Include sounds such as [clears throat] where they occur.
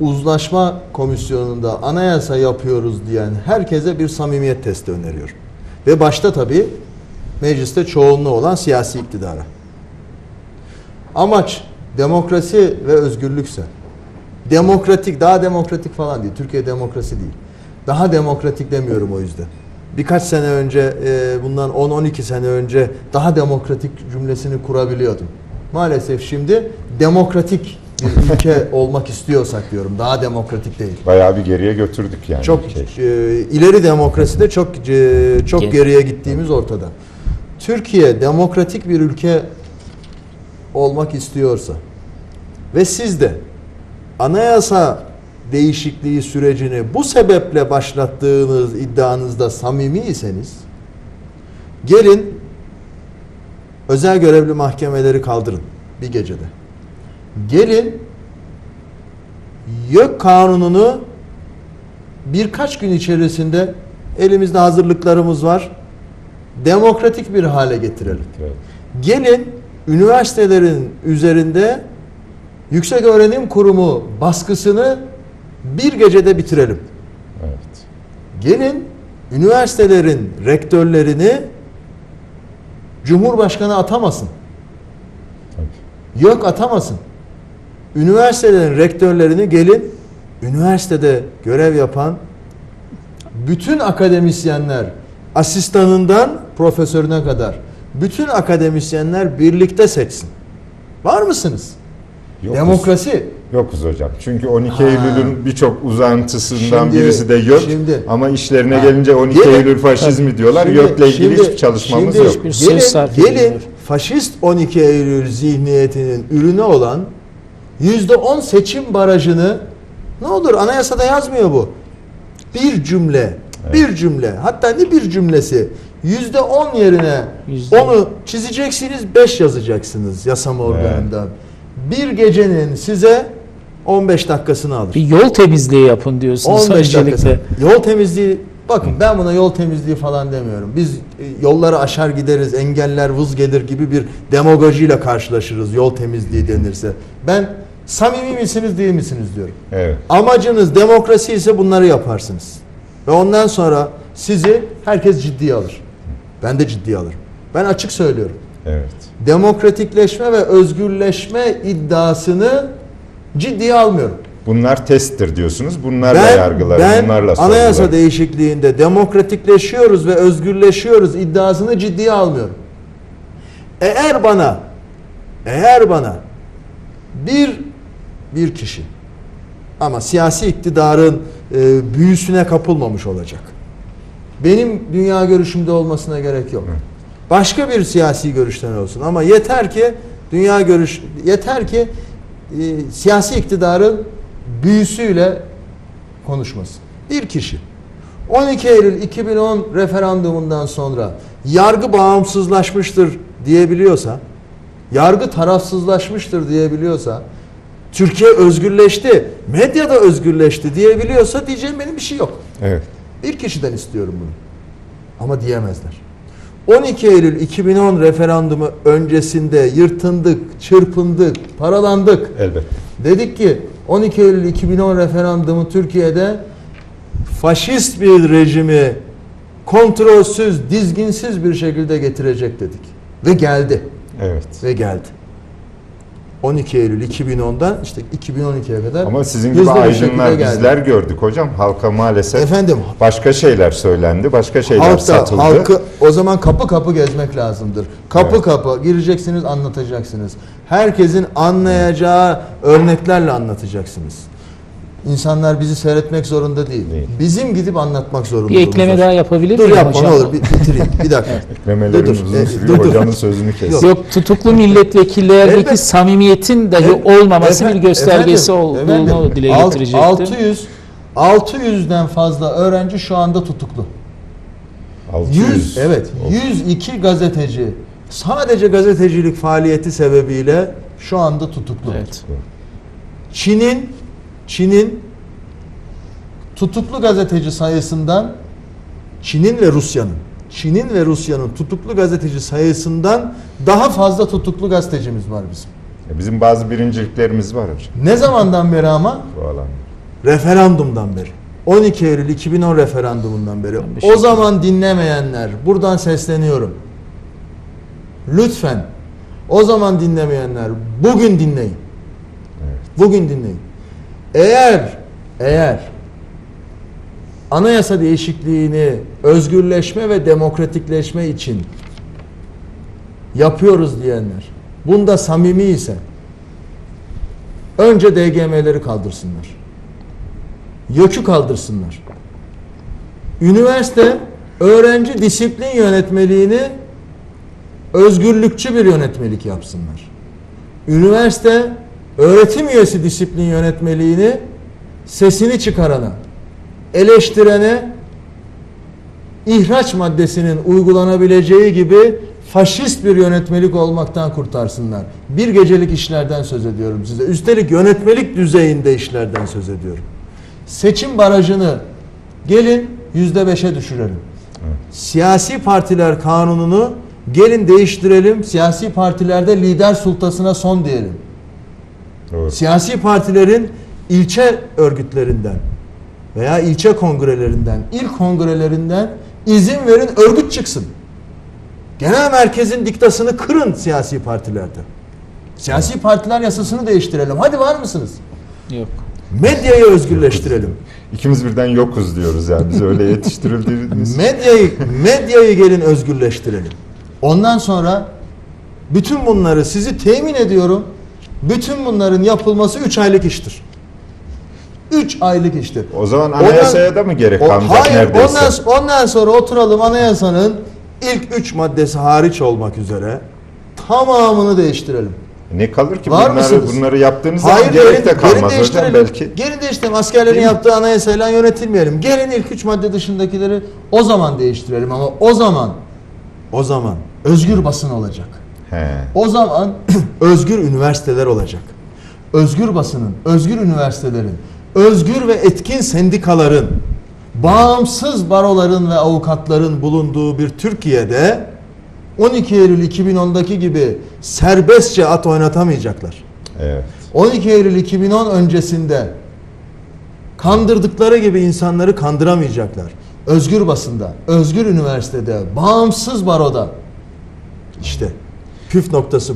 uzlaşma komisyonunda anayasa yapıyoruz diyen herkese bir samimiyet testi öneriyorum. Ve başta tabii mecliste çoğunluğu olan siyasi iktidara. Amaç demokrasi ve özgürlükse, demokratik, daha demokratik falan değil. Türkiye demokrasi değil. Daha demokratik demiyorum o yüzden. Birkaç sene önce, e, bundan 10-12 sene önce daha demokratik cümlesini kurabiliyordum. Maalesef şimdi demokratik bir ülke olmak istiyorsak diyorum. Daha demokratik değil. Bayağı bir geriye götürdük yani. Çok ülkeyi. e, ileri demokraside çok e, çok Ge- geriye gittiğimiz ortada. Türkiye demokratik bir ülke olmak istiyorsa ve siz de anayasa değişikliği sürecini bu sebeple başlattığınız iddianızda samimiyseniz gelin özel görevli mahkemeleri kaldırın bir gecede. Gelin YÖK kanununu birkaç gün içerisinde elimizde hazırlıklarımız var. Demokratik bir hale getirelim. Evet. Gelin üniversitelerin üzerinde Yüksek Öğrenim Kurumu baskısını bir gecede bitirelim. Evet. Gelin üniversitelerin rektörlerini Cumhurbaşkanı atamasın. Tabii. Yok atamasın. Üniversitelerin rektörlerini gelin üniversitede görev yapan bütün akademisyenler asistanından profesörüne kadar bütün akademisyenler birlikte seçsin. Var mısınız? Yokuz. Demokrasi. Yokuz hocam. Çünkü 12 Ha. Eylül'ün birçok uzantısından Şimdi- birisi de yok. şimdi- Ama işlerine Ha. gelince 12 Gelin- Eylül faşizmi diyorlar. Şimdi- YÖK'le ilgili şimdi- hiçbir çalışmamız şimdi yok. Gelin, gelin faşist 12 Eylül zihniyetinin ürünü olan %10 seçim barajını ne olur anayasada yazmıyor bu. Bir cümle, bir cümle hatta ne bir cümlesi yüzde on yerine Yüzde- onu çizeceksiniz 5 yazacaksınız yasama organından. Bir gecenin size 15 dakikasını alır. Bir yol temizliği yapın diyorsunuz 15 dakikası. öncelikle. Yol temizliği bakın ben buna yol temizliği falan demiyorum. Biz e, yolları aşar gideriz, engeller vız gelir gibi bir demagojiyle karşılaşırız yol temizliği denirse. Ben samimi misiniz değil misiniz diyorum. Evet. Amacınız demokrasi ise bunları yaparsınız. Ve ondan sonra sizi herkes ciddiye alır. Ben de ciddiye alırım. Ben açık söylüyorum. Evet. Demokratikleşme ve özgürleşme iddiasını ciddiye almıyorum. Bunlar testtir diyorsunuz. Bunlarla Ben, yargılarım. ben bunlarla anayasa sorgularım. değişikliğinde demokratikleşiyoruz ve özgürleşiyoruz iddiasını ciddiye almıyorum. Eğer bana eğer bana bir bir kişi ama siyasi iktidarın e, büyüsüne kapılmamış olacak. Benim dünya görüşümde olmasına gerek yok. Başka bir siyasi görüşten olsun ama yeter ki dünya görüş yeter ki e, siyasi iktidarın büyüsüyle konuşmasın. Bir kişi 12 Eylül 2010 referandumundan sonra yargı bağımsızlaşmıştır diyebiliyorsa, yargı tarafsızlaşmıştır diyebiliyorsa, Türkiye özgürleşti, medya da özgürleşti diyebiliyorsa diyeceğim benim bir şey yok. Evet. Bir kişiden istiyorum bunu. Ama diyemezler. 12 Eylül 2010 referandumu öncesinde yırtındık, çırpındık, paralandık. Elbet. Dedik ki 12 Eylül 2010 referandumu Türkiye'de faşist bir rejimi kontrolsüz, dizginsiz bir şekilde getirecek dedik. Ve geldi. Evet. Ve geldi. 12 Eylül 2010'dan işte 2012'ye kadar Ama sizin gibi aydınlar bizler gördük hocam. Halka maalesef Efendim başka şeyler söylendi, başka şeyler halkta satıldı. halkı o zaman kapı kapı gezmek lazımdır. Kapı Evet. kapı gireceksiniz, anlatacaksınız. Herkesin anlayacağı örneklerle anlatacaksınız. İnsanlar bizi seyretmek zorunda değil. Değil. Bizim gidip anlatmak zorundayız. Bir ekleme daha yapabilir Dur miyim yapma hocam? ne olur bir bitireyim. Bir dakika. Eklemelerin [laughs] Dur, dur. uzun E, sürüyor. dur, dur. Hocanın sözünü kes. Yok. Yok tutuklu milletvekillerdeki Elbet- samimiyetin dahi Efendim, olmaması bir efendim, göstergesi efendim, olduğunu efendim, dile getirecektim. 600 600'den fazla öğrenci şu anda tutuklu. 600. 100 evet Of. 102 gazeteci sadece gazetecilik faaliyeti sebebiyle şu anda tutuklu. Evet. Çin'in Çin'in tutuklu gazeteci sayısından Çin'in ve Rusya'nın Çin'in ve Rusya'nın tutuklu gazeteci sayısından daha fazla tutuklu gazetecimiz var bizim. Bizim bazı birinciliklerimiz var hocam Ne zamandan beri ama? bu alanda. referandumdan beri 12 Eylül 2010 referandumundan beri şey o zaman dinlemeyenler buradan sesleniyorum. Lütfen o zaman dinlemeyenler bugün dinleyin. Bugün dinleyin. Eğer eğer anayasa değişikliğini özgürleşme ve demokratikleşme için yapıyoruz diyenler bunda samimi ise önce DGM'leri kaldırsınlar. YÖK'ü kaldırsınlar. Üniversite öğrenci disiplin yönetmeliğini özgürlükçü bir yönetmelik yapsınlar. Üniversite öğretim üyesi disiplin yönetmeliğini sesini çıkarana, eleştirene ihraç maddesinin uygulanabileceği gibi faşist bir yönetmelik olmaktan kurtarsınlar. Bir gecelik işlerden söz ediyorum size. Üstelik yönetmelik düzeyinde işlerden söz ediyorum. Seçim barajını gelin yüzde beşe düşürelim. Siyasi partiler kanununu gelin değiştirelim. Siyasi partilerde lider sultasına son diyelim. Doğru. Siyasi partilerin ilçe örgütlerinden veya ilçe kongrelerinden, il kongrelerinden izin verin örgüt çıksın. Genel merkezin diktasını kırın siyasi partilerde. Siyasi partiler yasasını değiştirelim. Hadi var mısınız? Yok. Medyayı özgürleştirelim. İkimiz birden yokuz diyoruz ya. Biz öyle [laughs] yetiştirildiğimiz. Medyayı medyayı gelin özgürleştirelim. Ondan sonra bütün bunları sizi temin ediyorum. Bütün bunların yapılması 3 aylık iştir. 3 aylık iştir. O zaman anayasaya da mı gerek O- kalmayacak hayır, neredeyse? Ondan, ondan sonra oturalım anayasanın ilk 3 maddesi hariç olmak üzere tamamını değiştirelim. Ne kalır ki Var bunları, mısınız? bunları yaptığınız Hayır, zaman gerek de gelin- kalmaz gelin hocam belki. Gelin değiştirelim. Askerlerin Değil mi? yaptığı anayasayla yönetilmeyelim. Gelin ilk 3 madde dışındakileri o zaman değiştirelim ama o zaman o zaman özgür basın olacak. He. O zaman [clears throat] özgür üniversiteler olacak. Özgür basının, özgür üniversitelerin, özgür ve etkin sendikaların, bağımsız baroların ve avukatların bulunduğu bir Türkiye'de 12 Eylül 2010'daki gibi serbestçe at oynatamayacaklar. Evet. 12 Eylül 2010 öncesinde kandırdıkları gibi insanları kandıramayacaklar. Özgür basında, özgür üniversitede, bağımsız baroda. İşte püf noktası bu.